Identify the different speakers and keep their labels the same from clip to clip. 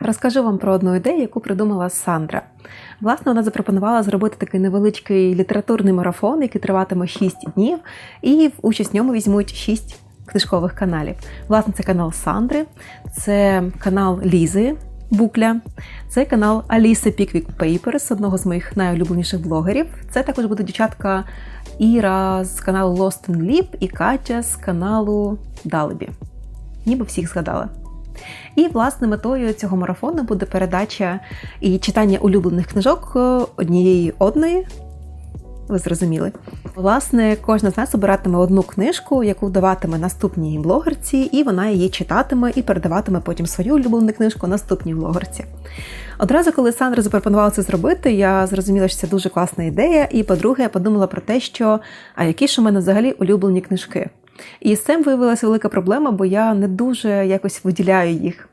Speaker 1: Розкажу вам про одну ідею, яку придумала Сандра. Власне, вона запропонувала зробити такий невеличкий літературний марафон, який триватиме 6 днів, і в участь в ньому візьмуть 6 книжкових каналів. Власне, це канал Сандри, це канал Лізи Букля, це канал Аліси Піквік Papers, одного з моїх найулюбленіших блогерів. Це також буде дівчатка Іра з каналу Lost and Leap і Катя з каналу Далебі. Ніби всіх згадала. І, власне, метою цього марафону буде передача і читання улюблених книжок е, однієї одної. Ви зрозуміли. Власне, кожна з нас обиратиме одну книжку, яку даватиме наступній блогерці, і вона її читатиме і передаватиме потім свою улюблену книжку наступній блогерці. Одразу, коли Сандра запропонувала це зробити, я зрозуміла, що це дуже класна ідея. І, по-друге, я подумала про те, що а які ж у мене взагалі улюблені книжки. І з цим виявилася велика проблема, бо я не дуже якось виділяю їх.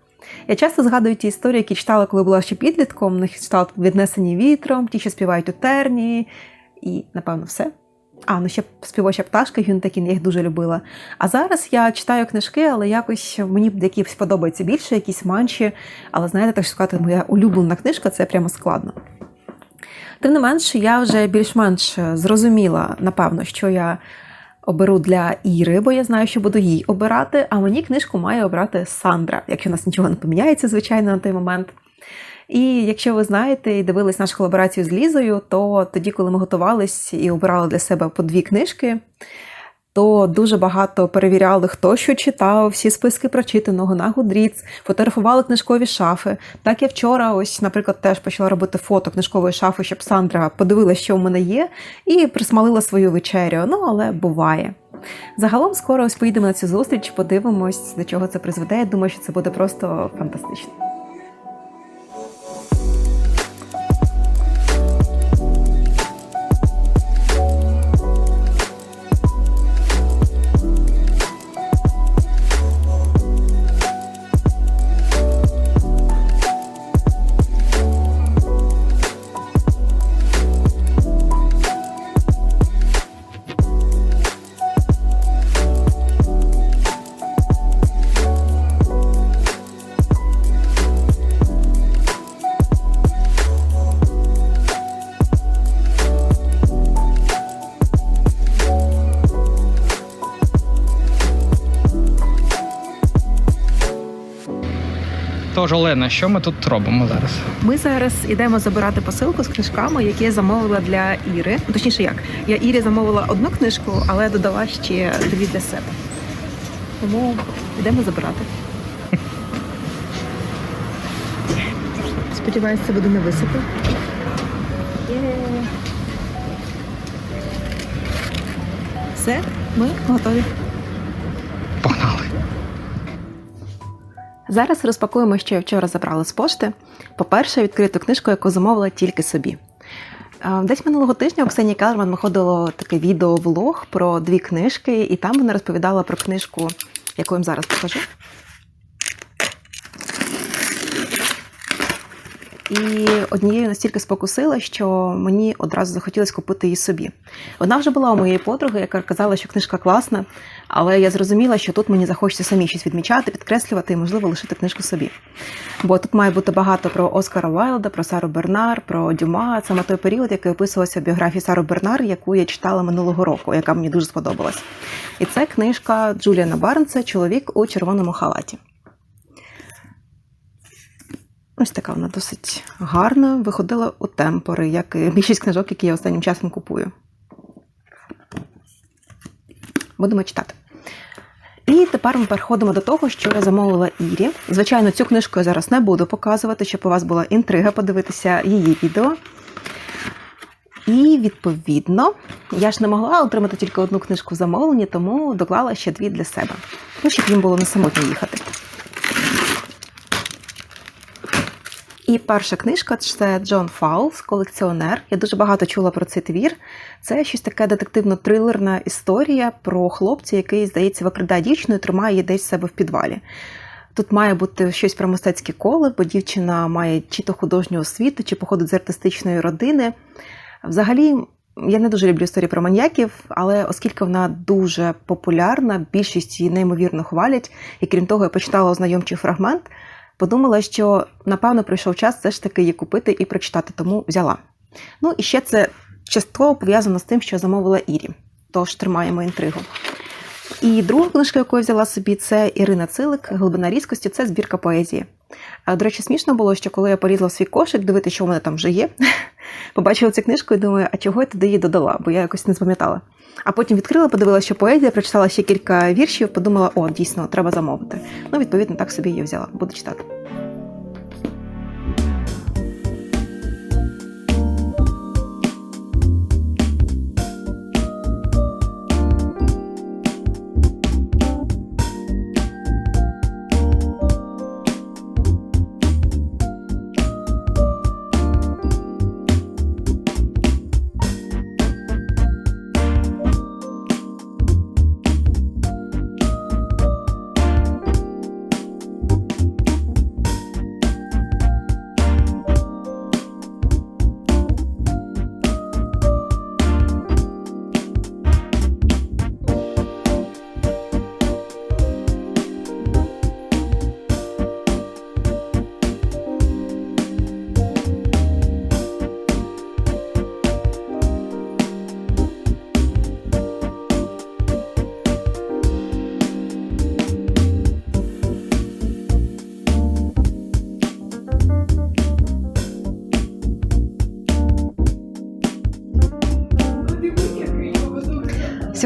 Speaker 1: Я часто згадую ті історії, які читала, коли була ще підлітком. Не читала віднесені вітром, ті, що співають у терні, і, напевно, все. А, ну ще співоча пташка Гюнтекін, я їх дуже любила. А зараз я читаю книжки, але якось мені якісь подобаються більше, якісь манші. Але знаєте, так що сказати, моя улюблена книжка це прямо складно. Тим не менш, я вже більш-менш зрозуміла, напевно, що я оберу для Іри, бо я знаю, що буду їй обирати, а мені книжку має обрати Сандра, якщо у нас нічого не поміняється, звичайно, на той момент. І якщо ви знаєте і дивились нашу колаборацію з Лізою, то тоді, коли ми готувались і обирали для себе по дві книжки, то дуже багато перевіряли, хто що читав, всі списки прочитаного на Goodreads, фотографували книжкові шафи. Так я вчора, ось, наприклад, теж почала робити фото книжкової шафи, щоб Сандра подивилася, що в мене є, і присмалила свою вечерю. Ну, але буває. Загалом скоро ось поїдемо на цю зустріч, подивимось, до чого це призведе. Я думаю, що це буде просто фантастично.
Speaker 2: Тож, Олена, що ми тут робимо зараз?
Speaker 1: Ми зараз йдемо забирати посилку з книжками, які я замовила для Іри. Ну, точніше, як я Ірі замовила одну книжку, але додала ще дві для себе. Тому йдемо забирати. Сподіваюся, це буде не високо. Все, ми готові. Зараз розпакуємо, що я вчора забрала з пошти. По-перше, відкриту книжку, яку замовила тільки собі. Е, Десь минулого тижня у Ксенії Келерман виходило таке відео-влог про дві книжки, і там вона розповідала про книжку, яку я зараз покажу. І однією настільки спокусила, що мені одразу захотілося купити її собі. Вона вже була у моєї подруги, яка казала, що книжка класна, але я зрозуміла, що тут мені захочеться самі щось відмічати, підкреслювати і, можливо, лишити книжку собі. Бо тут має бути багато про Оскара Вайлда, про Сару Бернар, про Дюма. Саме той період, який описувався в біографії Сари Бернар, яку я читала минулого року, яка мені дуже сподобалась. І це книжка Джуліана Барнса Чоловік у червоному халаті. Ось така вона досить гарна. Виходила у темпори, як і більшість книжок, які я останнім часом купую. Будемо читати. І тепер ми переходимо до того, що я замовила Ірі. Звичайно, цю книжку я зараз не буду показувати, щоб у вас була інтрига подивитися її відео. І, відповідно, я ж не могла отримати тільки одну книжку в замовленні, тому доклала ще дві для себе. Ну, щоб їм було не самотньо їхати. І перша книжка це Джон Фаулс, колекціонер. Я дуже багато чула про цей твір. Це щось таке детективно-трилерна історія про хлопця, який, здається, викрадає дівчину і тримає її десь себе в підвалі. Тут має бути щось про мистецьке коло, бо дівчина має чи то художню освіту, чи походить з артистичної родини. Взагалі, я не дуже люблю історії про маньяків, але оскільки вона дуже популярна, більшість її неймовірно хвалять. І крім того, я почитала ознайомчий фрагмент. Подумала, що напевно прийшов час все ж таки її купити і прочитати, тому взяла. Ну і ще це частково пов'язано з тим, що замовила Ірі. Тож тримаємо інтригу. І друга книжка, яку я взяла собі, це Ірина Цилик, Глибина різкості, це збірка поезії. До речі, смішно було, що коли я порізала свій кошик, дивитися, що в мене там вже є, побачила цю книжку і думаю, а чого я туди її додала, бо я якось не запам'ятала. А потім відкрила, подивилася, що поезія, прочитала ще кілька віршів, подумала, о, дійсно, треба замовити. Ну, відповідно, так собі її взяла. Буду читати.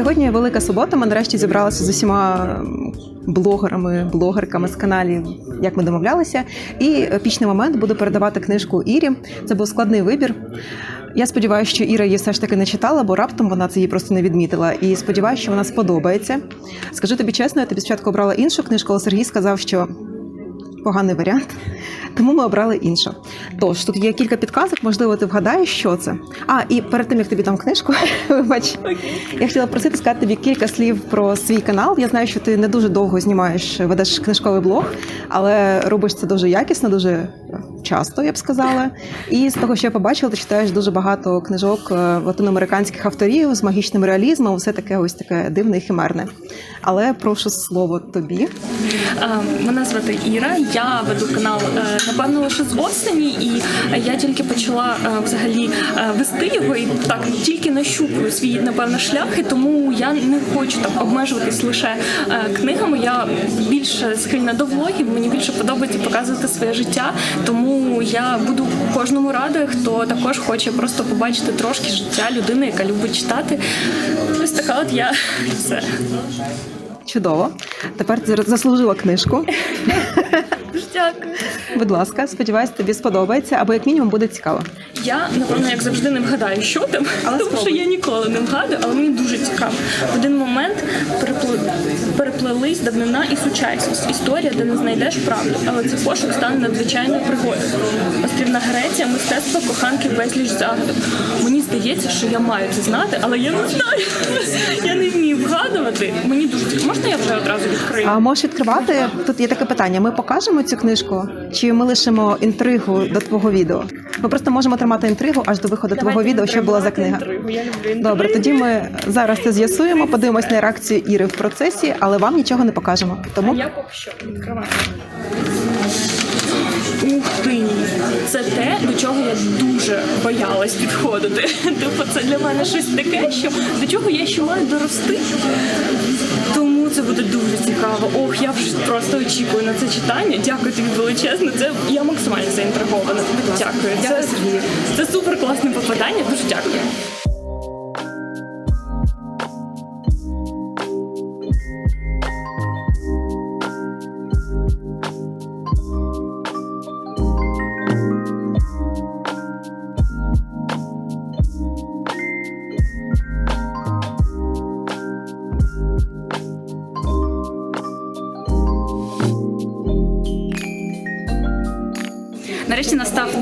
Speaker 1: Сьогодні велика субота. Ми нарешті зібралися з усіма блогерами, блогерками з каналів, як ми домовлялися. І епічний момент буду передавати книжку Ірі. Це був складний вибір. Я сподіваюся, що Іра її все ж таки не читала, бо раптом вона це її просто не відмітила. І сподіваюся, що вона сподобається. Скажу тобі чесно, я тобі спочатку обрала іншу книжку, але Сергій сказав, що поганий варіант. Тому ми обрали інше. Тож тут є кілька підказок, можливо, ти вгадаєш, що це. А, і перед тим як тобі дам книжку, вибач, я хотіла просити сказати тобі кілька слів про свій канал. Я знаю, що ти не дуже довго знімаєш, ведеш книжковий блог, але робиш це дуже якісно, дуже часто, я б сказала. І з того, що я побачила, ти читаєш дуже багато книжок е, латиноамериканських авторів з магічним реалізмом, все таке ось таке дивне і химерне. Але прошу слово тобі.
Speaker 3: Е, Мене звати Іра. Я веду канал е, напевно лише з осені, і я тільки почала е, взагалі е, вести його і так тільки нащупую свій напевно шлях. І тому я не хочу так обмежуватись лише е, книгами. Я більше схильна до влогів. Мені більше подобається показувати своє життя. Тому я буду кожному радою, хто також хоче просто побачити трошки життя людини, яка любить читати. Ось така от я все.
Speaker 1: Чудово. Тепер заслужила книжку.
Speaker 3: Дуже дякую.
Speaker 1: Будь ласка, сподіваюся, тобі сподобається, або як мінімум буде цікаво.
Speaker 3: Я напевно, як завжди, не вгадаю, що там,
Speaker 1: Але
Speaker 3: тому що я ніколи не вгадую, але мені дуже цікаво. В один момент перепли... переплелись давнина і сучасність. Історія, де не знайдеш правду, але цей пошук стане надзвичайною пригодою. Острівна Греція, мистецтво, коханки, безліч загадок. Мені здається, що я маю це знати, але я не знаю. Я не вмію вгадувати. Мені дуже цікаво. Можна я вже одразу відкрию?
Speaker 1: А можеш відкривати? Тут є таке питання: ми покажемо цю книжку, чи ми лишимо інтригу до твого відео? Ми просто можемо тримати інтригу аж до виходу твого відео, що була за книга.
Speaker 3: інтригу. Я люблю інтригу.
Speaker 1: Добре, тоді ми зараз це з'ясуємо, подивимось на реакцію Іри в процесі, але вам нічого не покажемо. Тому
Speaker 3: Я поки що відкриваю. Ух ти! Це те, до чого я дуже боялась підходити. Типу, це для мене щось таке, що до чого я ще маю дорости. Це буде дуже цікаво. Ох, я вже просто очікую на це читання. Дякую тобі величезно. Це я максимально заінтригована. Дякую. Це, це супер класне попадання. Дуже дякую.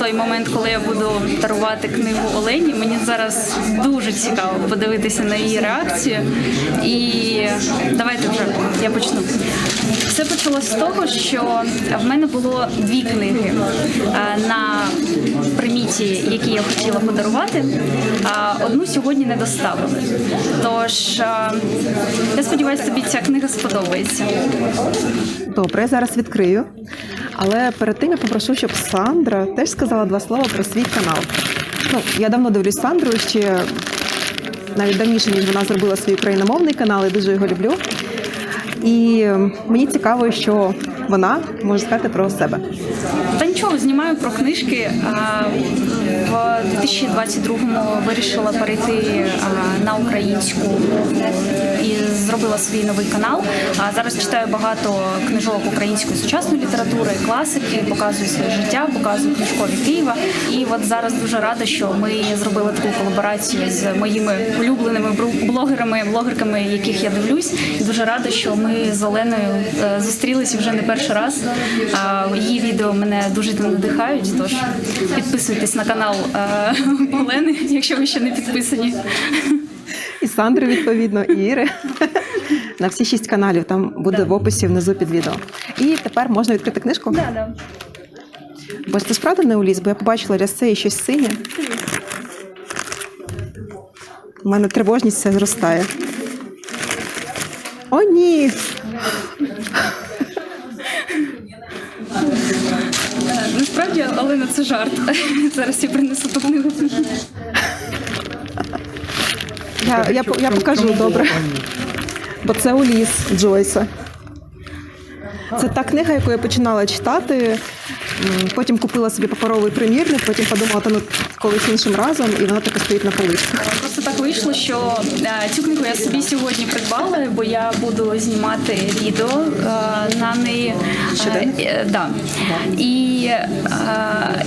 Speaker 4: Той момент, коли я буду дарувати книгу Олені. Мені зараз дуже цікаво подивитися на її реакцію. І давайте вже я почну. Все почалося з того, що в мене було дві книги е, на приміті, які я хотіла подарувати. А одну сьогодні не доставили. Тож е, я сподіваюся, тобі ця книга сподобається.
Speaker 1: добре, зараз відкрию. Але перед тим я попрошу, щоб Сандра теж сказала два слова про свій канал. Ну, я давно дивлюсь Сандру ще навіть давніше, ніж вона зробила свій україномовний канал, і дуже його люблю. І мені цікаво, що вона може сказати про себе.
Speaker 4: Та нічого, знімаю про книжки. В 2022-му вирішила перейти на українську і зробила свій новий канал. Зараз читаю багато книжок української сучасної літератури, класики, показую своє життя, показую книжкові Києва. І от зараз дуже рада, що ми зробили таку колаборацію з моїми улюбленими блогерами, блогерками, яких я дивлюсь. І дуже рада, що ми з Оленою е, зустрілися вже не перший раз. А, Її відео мене дуже надихають. Тож підписуйтесь на канал е, Олени, якщо ви ще не підписані.
Speaker 1: І Сандри, відповідно, і Іри. На всі шість каналів там буде в описі внизу під відео. І тепер можна відкрити книжку. Бо це справді не уліз, бо я побачила рясе і щось синє. У мене тривожність все зростає. О, ні!
Speaker 4: Насправді, Олена, це жарт. Зараз я принесу ту книгу.
Speaker 1: Я, я, по- я покажу добре. Бо це Уліс Джойса. Це та книга, яку я починала читати. М, Потім купила собі паперовий примірник, потім подумала, та ну колись іншим разом, і вона так і стоїть на поличці.
Speaker 4: Вийшло, що е, цю книгу я собі сьогодні придбала, бо я буду знімати відео е, на неї. Е, да. І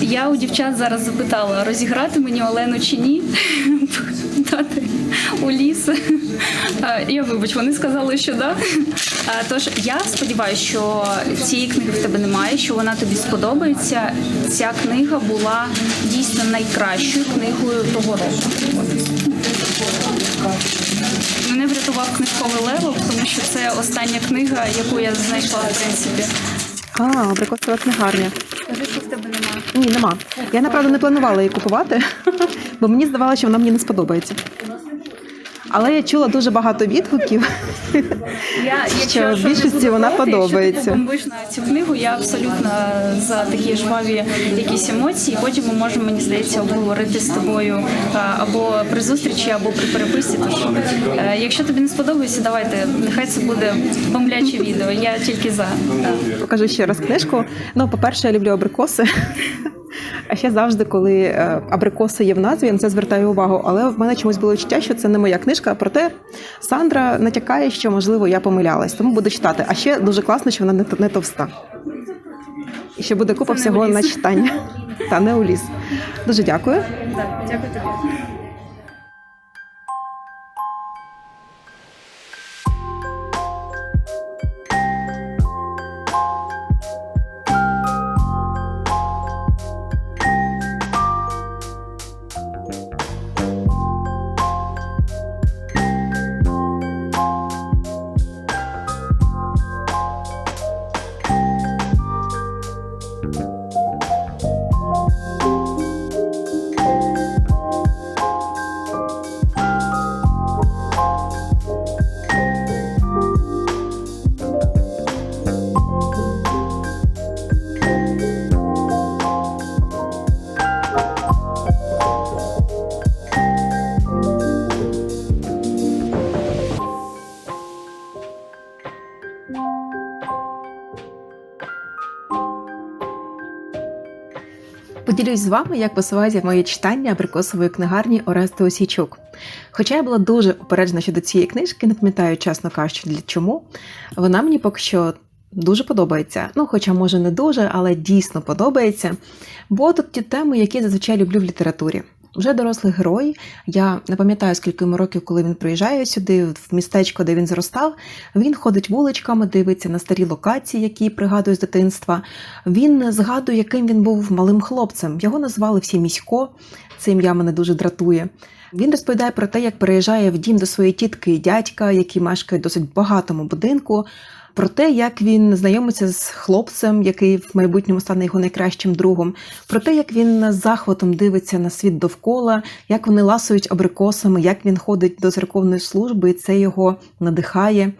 Speaker 4: я у дівчат зараз запитала, розіграти мені Олену чи ні. Дати у ліс. Я вибач, вони сказали, що да. Тож я сподіваюся, що цієї книги в тебе немає, що вона тобі сподобається. Ця книга була дійсно найкращою книгою того року. Мене врятував книжковий левел, тому що це остання книга, яку я знайшла в принципі.
Speaker 1: А, абрикосова книгарня.
Speaker 4: Скажи, що в тебе немає.
Speaker 1: Ні, нема. Я направду не планувала її купувати, бо мені здавалося, що вона мені не сподобається. Але я чула дуже багато відгуків.
Speaker 4: Я,
Speaker 1: Що в більшості вона подобається.
Speaker 4: Якщо ти побомбиш на цю книгу, я абсолютно за такі жваві якісь емоції. Потім ми можемо, мені здається, обговорити з тобою або при зустрічі, або при переписці. Тож, е, якщо тобі не сподобається, давайте. Нехай це буде бомбляче відео. Я тільки за.
Speaker 1: Покажу ще раз книжку. Ну, по-перше, я люблю абрикоси. А ще завжди, коли е, абрикоси є в назві, я на це звертаю увагу. Але в мене чомусь було відчуття, що це не моя книжка. Проте Сандра натякає, що можливо я помилялась, тому буду читати. А ще дуже класно, що вона не, не товста. І ще буде купа
Speaker 4: Це
Speaker 1: всього на читання. Та не у ліс. Дуже дякую.
Speaker 4: Дякую тобі.
Speaker 1: Поділюсь з вами, як посувається моє читання абрикосової книгарні Орести Осійчук. Хоча я була дуже упереджена щодо цієї книжки, не пам'ятаю, чесно кажучи, для чому. Вона мені поки що дуже подобається. Ну, хоча, може, не дуже, але дійсно подобається. Бо тут ті теми, які зазвичай люблю в літературі. Вже дорослий герой. Я не пам'ятаю, скільки йому років, коли він приїжджає сюди, в містечко, де він зростав. Він ходить вуличками, дивиться на старі локації, які пригадує з дитинства. Він згадує, яким він був малим хлопцем. Його назвали всі місько. Це ім'я мене дуже дратує. Він розповідає про те, як переїжджає в дім до своєї тітки і дядька, які мешкають в досить багатому будинку. Про те, як він знайомиться з хлопцем, який в майбутньому стане його найкращим другом, про те, як він з захватом дивиться на світ довкола, як вони ласують абрикосами, як він ходить до церковної служби, і це його надихає.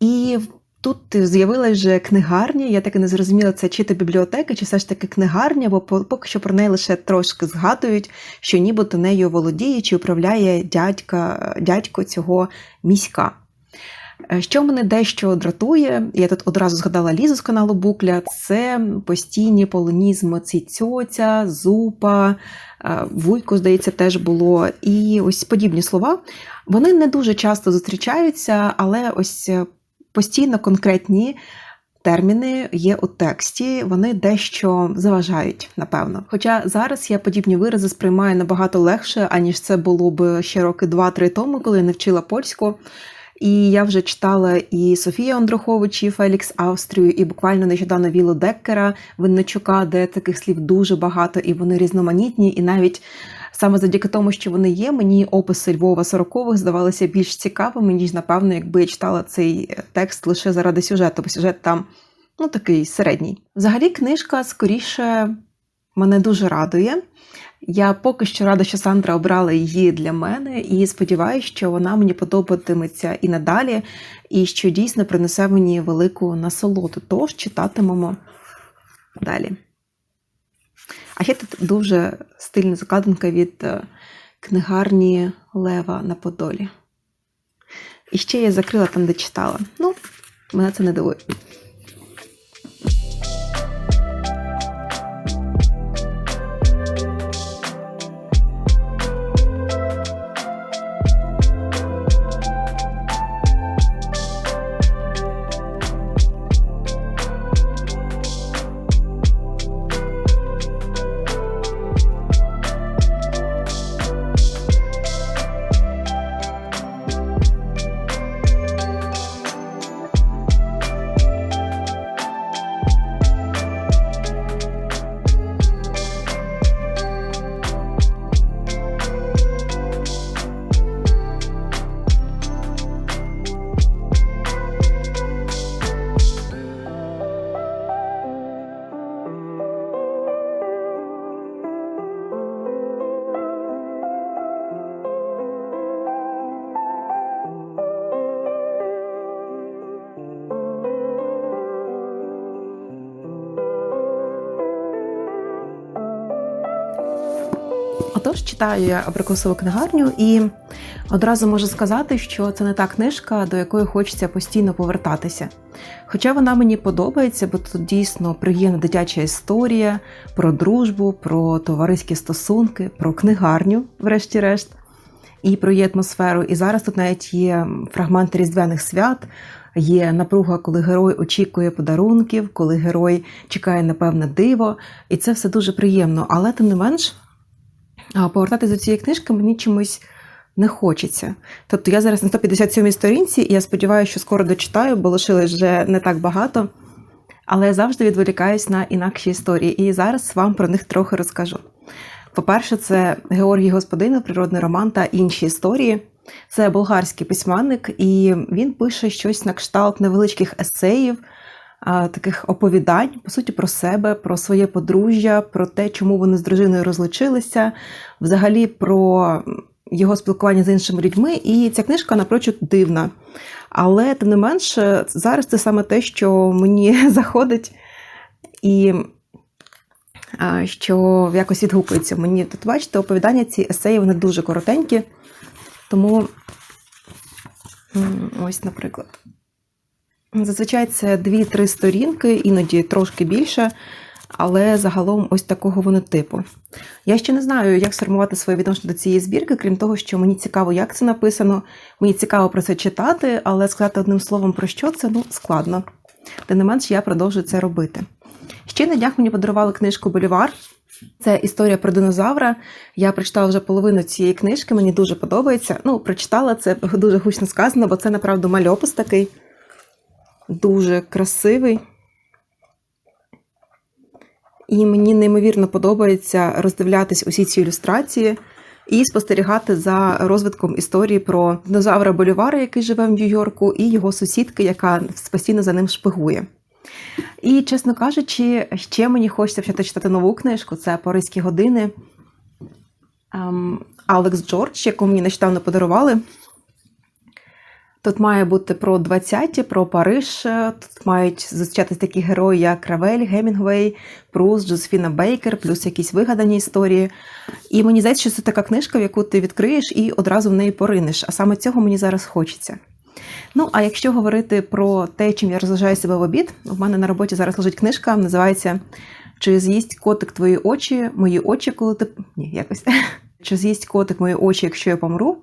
Speaker 1: І тут з'явилась вже книгарня. Я так і не зрозуміла, це чи то бібліотека, чи все ж таки книгарня, бо поки що про неї лише трошки згадують, що нібито нею володіє чи управляє дядька, дядько цього міська. Е, Що мене дещо дратує, я тут одразу згадала Лізу з каналу Букля, це постійні полонізми ці цьоця, зупа, е, вуйко, здається, теж було. І ось подібні слова. Вони не дуже часто зустрічаються, але ось е, постійно конкретні терміни є у тексті, вони дещо заважають, напевно. Хоча зараз я подібні вирази сприймаю набагато легше, аніж це було б ще роки два-три тому, коли я не вчила польську. І я вже читала і Софія Ондрухович, і Фелікс Австрію, і буквально нещодавно Вілу Деккера, Винничука, де таких слів дуже багато, і вони різноманітні, і навіть саме завдяки тому, що вони є, мені описи Львова 40-х здавалися більш цікавими, ніж, напевно, якби я читала цей текст лише заради сюжету, бо сюжет там ну такий середній. Взагалі, книжка скоріше мене дуже радує. Я поки що рада, що Сандра обрала її для мене, і сподіваюся, що вона мені подобатиметься і надалі, і що дійсно принесе мені велику насолоду. Тож читатимемо далі. А ще тут дуже стильна закладинка від е, книгарні Лева на Подолі. І ще я закрила там, де читала. Ну, мене це не дивує. Читаю я абрикосову книгарню і одразу можу сказати, що це не та книжка, до якої хочеться постійно повертатися. Хоча вона мені подобається, бо тут дійсно приємна дитяча історія про дружбу, про товариські стосунки, про книгарню, врешті-решт, і про її атмосферу. І зараз тут навіть є фрагменти різдвяних свят. Є напруга, коли герой очікує подарунків, коли герой чекає на певне диво, і це все дуже приємно. Але тим не менш, повертатись до цієї книжки мені чомусь не хочеться. Тобто я зараз на 157 сторінці, і я сподіваюся, що скоро дочитаю, бо лишилось вже не так багато. Але я завжди відволікаюсь на інакші історії, і зараз вам про них трохи розкажу. По-перше, це Георгій Господинов, природний роман та інші історії. Це болгарський письменник, і він пише щось на кшталт невеличких есеїв, таких оповідань, по суті, про себе, про своє подружжя, про те, чому вони з дружиною розлучилися, взагалі про його спілкування з іншими людьми. І ця книжка напрочуд дивна. Але тим не менше, зараз це саме те, що мені заходить, і що якось відгукується. Мені тут бачите, оповідання ці есеї вони дуже коротенькі. Тому ось, наприклад. Зазвичай це 2-3 сторінки, іноді трошки більше, але загалом ось такого вони типу. Я ще не знаю, як сформувати своє відношення до цієї збірки, крім того, що мені цікаво, як це написано. Мені цікаво про це читати, але сказати одним словом про що це ну, складно. Тим не менш, я продовжую це робити. Ще на днях мені подарували книжку Болівар. Це історія про динозавра. Я прочитала вже половину цієї книжки, мені дуже подобається. Ну, прочитала це дуже гучно сказано, бо це направду мальопис такий. Дуже красивий. І мені неймовірно подобається роздивлятись усі ці ілюстрації і спостерігати за розвитком історії про динозавра Болівара, який живе в Нью-Йорку, і його сусідки, яка постійно за ним шпигує. І, чесно кажучи, ще мені хочеться почати читати нову книжку це Паризькі години. Ем, Алекс Джордж, яку мені нещодавно подарували. Тут має бути про 20-ті, про Париж. Тут мають зустрічатись такі герої, як Равель, Гемінгвей, Прус, Джозефіна Бейкер, плюс якісь вигадані історії. І мені здається, що це така книжка, в яку ти відкриєш і одразу в неї поринеш. А саме цього мені зараз хочеться. Ну, а якщо говорити про те, чим я розважаю себе в обід, у мене на роботі зараз лежить книжка, називається Чи з'їсть котик твої очі, мої очі, коли ти. Ні, якось. Чи з'їсть котик мої очі, якщо я помру?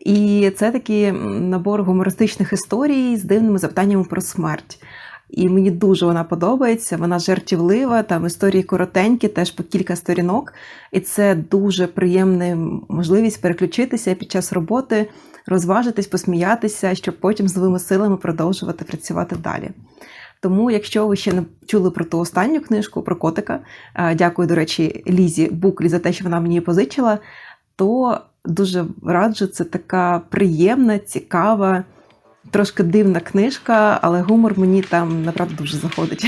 Speaker 1: І це такий набор гумористичних історій з дивними запитаннями про смерть. І мені дуже вона подобається. Вона жартівлива, там історії коротенькі, теж по кілька сторінок. І це дуже приємна можливість переключитися під час роботи, розважитись, посміятися, щоб потім з новими силами продовжувати працювати далі. Тому, якщо ви ще не чули про ту останню книжку про котика, е, дякую, до речі, Лізі Буклі за те, що вона мені позичила, то дуже раджу. Це така приємна, цікава, трошки дивна книжка, але гумор мені там направду дуже заходить.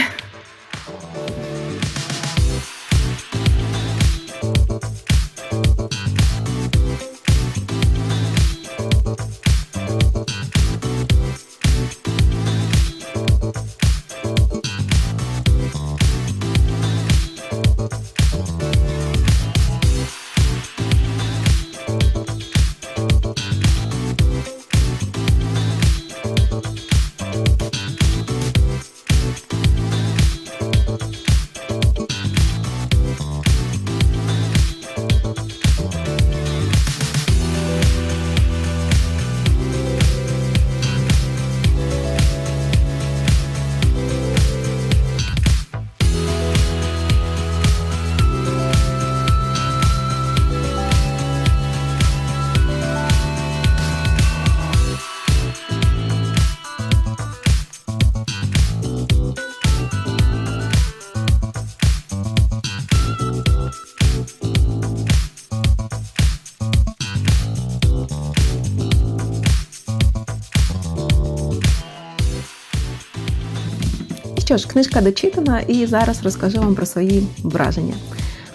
Speaker 1: Що ж, книжка дочитана, і зараз розкажу вам про свої враження.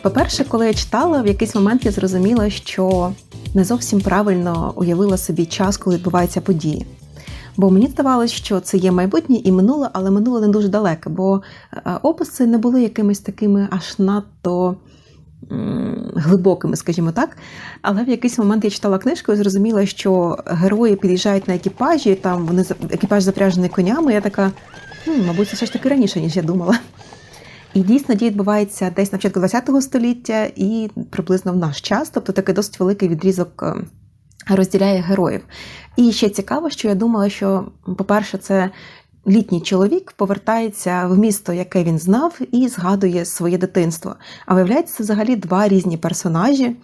Speaker 1: По-перше, коли я читала, в якийсь момент я зрозуміла, що не зовсім правильно уявила собі час, коли відбуваються події. Бо мені здавалося, що це є майбутнє і минуле, але минуле не дуже далеке, бо е, описи не були якимись такими аж надто глибокими, скажімо так. Але в якийсь момент я читала книжку і зрозуміла, що герої під'їжджають на екіпажі, там вони екіпаж запряжений конями. Я така, хм, мабуть, це все ж таки раніше, ніж я думала. І дійсно дія відбувається десь на початку ХХ століття і приблизно в наш час, тобто такий досить великий відрізок е, розділяє героїв. І ще цікаво, що я думала, що, по-перше, це літній чоловік повертається в місто, яке він знав, і згадує своє дитинство. А виявляється, це взагалі два різні персонажі.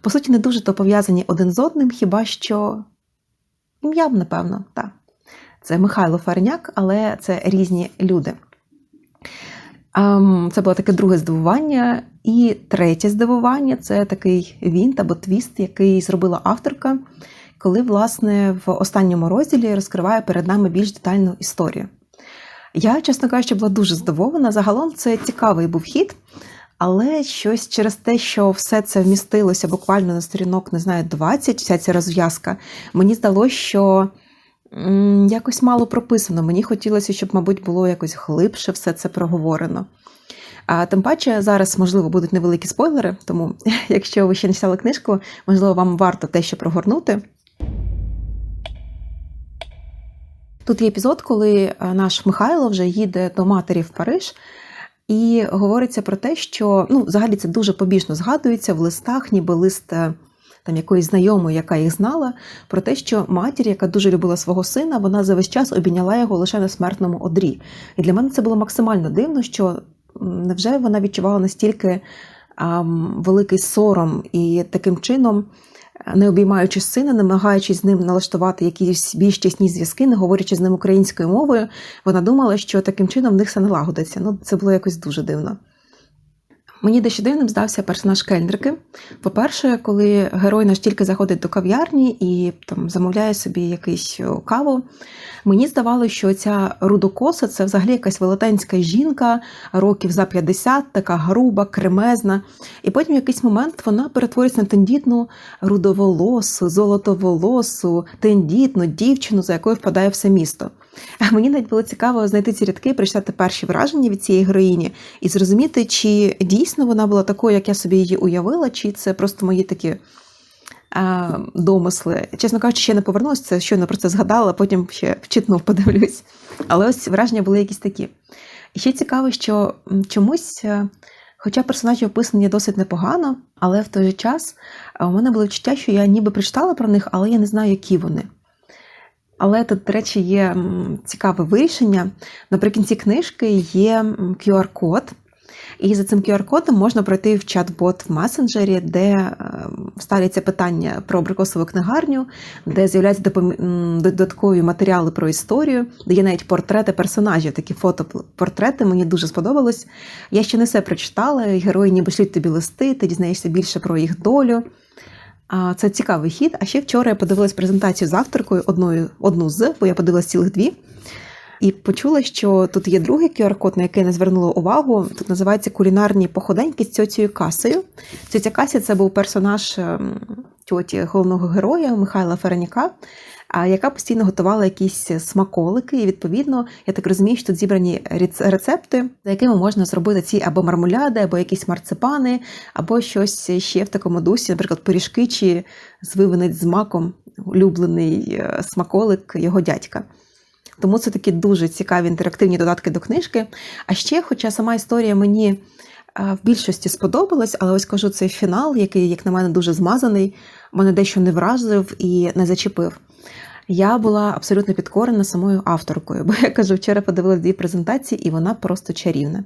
Speaker 1: По суті, не дуже то пов'язані один з одним, хіба що ім'ям, напевно, так. Це Михайло Фарняк, але це різні люди. Ем, Це було таке друге здивування. І третє здивування це такий вінт або твіст, який зробила авторка, коли, власне, в останньому розділі розкриває перед нами більш детальну історію. Я, чесно кажучи, була дуже здивована. Загалом це цікавий був хід, але щось через те, що все це вмістилося буквально на сторінок, не знаю, 20, вся ця розв'язка, мені здалося, що якось мало прописано. Мені хотілося, щоб, мабуть, було якось глибше все це проговорено. А тим паче зараз, можливо, будуть невеликі спойлери, тому якщо ви ще не читали книжку, можливо, вам варто те, що прогорнути. Тут є епізод, коли наш Михайло вже їде до матері в Париж, і говориться про те, що ну, взагалі це дуже побіжно згадується в листах, ніби лист е, там якоїсь знайомої, яка їх знала, про те, що матір, яка дуже любила свого сина, вона за весь час обійняла його лише на смертному одрі. І для мене це було максимально дивно, що невже вона відчувала настільки ам, великий сором і таким чином не обіймаючи сина, намагаючись з ним налаштувати якісь більш тісні зв'язки, не говорячи з ним українською мовою, вона думала, що таким чином в них все налагодиться. Ну, це було якось дуже дивно. Мені дещо дивним здався персонаж Кельнерки. По-перше, коли герой наш тільки заходить до кав'ярні і там замовляє собі якусь о, каву, мені здавалося, що ця рудокоса це взагалі якась велетенська жінка, років за 50, така груба, кремезна. І потім в якийсь момент вона перетворюється на тендітну рудоволосу, золотоволосу, тендітну дівчину, за якою впадає все місто. Мені навіть було цікаво знайти ці рядки, прочитати перші враження від цієї героїні і зрозуміти, чи дійсно вона була такою, як я собі її уявила, чи це просто мої такі а, домисли. Чесно кажучи, ще не повернулася, це щойно про це згадала, потім ще вчитнув, подивлюсь. Але ось враження були якісь такі. І ще цікаво, що чомусь, е, хоча персонажі описані досить непогано, але в той же час е, у мене було відчуття, що я ніби прочитала про них, але я не знаю, які вони. Але тут, до речі, є цікаве вирішення. Наприкінці книжки є QR-код, і за цим QR-кодом можна пройти в чат-бот в месенджері, де е, ставляться питання про абрикосову книгарню, де з'являються додаткові матеріали про історію, де є навіть портрети персонажів, такі фотопортрети. Мені дуже сподобалось. Я ще не все прочитала, герої ніби шлють тобі листи, ти дізнаєшся більше про їх долю. А, Це цікавий хід. А ще вчора я подивилась презентацію з авторкою, одну з, бо я подивилась цілих дві. І почула, що тут є другий QR-код, на який не звернула увагу. Тут називається кулінарні походеньки з тьотєю Касею. Тьотя Кася це був персонаж ем, тьоті головного героя Михайла Фераніка, а, яка постійно готувала якісь смаколики. І відповідно, я так розумію, що тут зібрані рецепти, за якими можна зробити ці або мармуляди, або якісь марципани, або щось ще в такому дусі, наприклад, пиріжки чи звивинець з маком, улюблений е, смаколик його дядька. Тому це такі дуже цікаві інтерактивні додатки до книжки. А ще, хоча сама історія мені е, в більшості сподобалась, але ось кажу, цей фінал, який, як на мене, дуже змазаний, мене дещо не вразив і не зачепив. Я була абсолютно підкорена самою авторкою, бо я кажу, вчора подивилася дві презентації, і вона просто чарівна.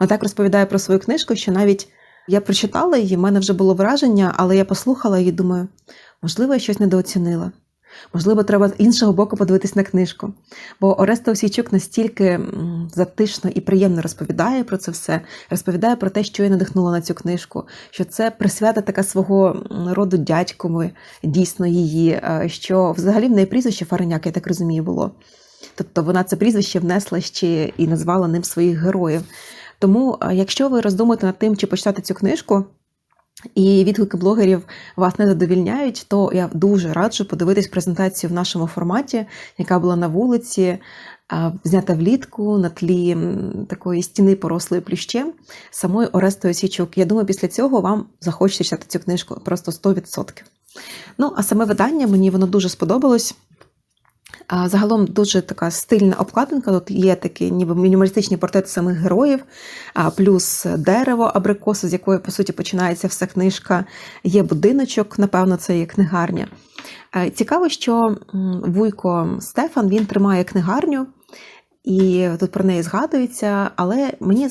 Speaker 1: Вона так розповідає про свою книжку, що навіть я прочитала її, в мене вже було враження, але я послухала її, думаю, можливо, я щось недооцінила. Можливо, треба з іншого боку подивитись на книжку. Бо Ореста Осійчук настільки затишно і приємно розповідає про це все, розповідає про те, що її надихнуло на цю книжку, що це присвята така свого роду дядьками, дійсно її, е, що взагалі в неї прізвище Фареняк, я так розумію, було. Тобто вона це прізвище внесла ще і назвала ним своїх героїв. Тому, е, якщо ви роздумуєте над тим, чи почитати цю книжку, і відгуки блогерів вас не задовільняють, то я дуже раджу подивитись презентацію в нашому форматі, яка була на вулиці, знята влітку на тлі такої стіни порослої плющем самої Орестої Січук. Я думаю, після цього вам захочеться читати цю книжку просто 100%. Ну, а саме видання мені воно дуже сподобалось. Загалом дуже така стильна обкладинка. Тут є такі ніби мінімалістичні портрети самих героїв, плюс дерево абрикоса, з якої, по суті, починається вся книжка. Є будиночок, напевно, це є книгарня. Цікаво, що вуйко Стефан він тримає книгарню, і тут про неї згадується, але мені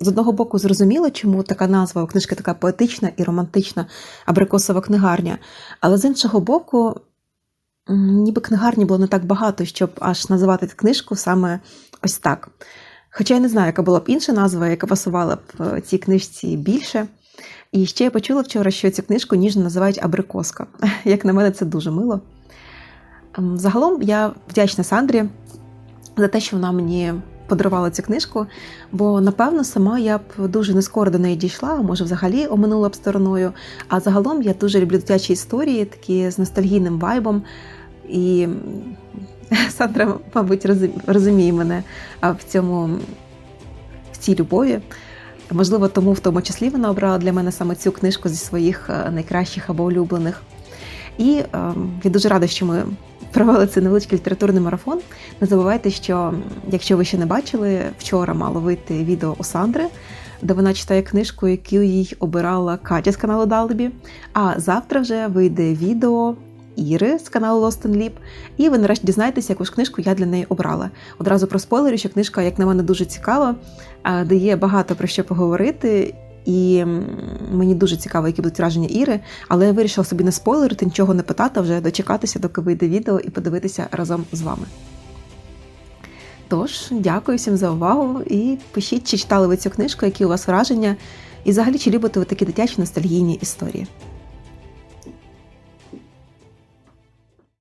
Speaker 1: з одного боку зрозуміло, чому така назва у книжки така поетична і романтична абрикосова книгарня. Але з іншого боку, ніби книгарні було не так багато, щоб аж називати книжку саме ось так. Хоча я не знаю, яка була б інша назва, яка пасувала б е, цій книжці більше. І ще я почула вчора, що цю книжку ніжно називають абрикоска. Як на мене, це дуже мило. Ем, Загалом я вдячна Сандрі за те, що вона мені подарувала цю книжку, бо напевно сама я б дуже не скоро до неї дійшла, а може взагалі оминула б стороною. А загалом я дуже люблю дитячі історії, такі з ностальгійним вайбом. І Сандра, мабуть, розуміє мене в цьому в цій любові. Можливо, тому в тому числі вона обрала для мене саме цю книжку зі своїх е, найкращих або улюблених. І е, я дуже рада, що ми провели цей невеличкий літературний марафон. Не забувайте, що якщо ви ще не бачили, вчора мало вийти відео у Сандри, де вона читає книжку, яку їй обирала Катя з каналу Далебі. А завтра вже вийде відео Іри з каналу Lost and Leap, і ви нарешті дізнаєтеся, яку ж книжку я для неї обрала. Одразу про спойлерю, що книжка, як на мене, дуже цікава, а, де є багато про що поговорити. І мені дуже цікаво, які будуть враження Іри, але я вирішила собі не спойлерити, нічого не питати, а вже дочекатися, доки вийде відео і подивитися разом з вами. Тож, дякую всім за увагу і пишіть, чи читали ви цю книжку, які у вас враження, і взагалі чи любите ви такі дитячі ностальгійні історії.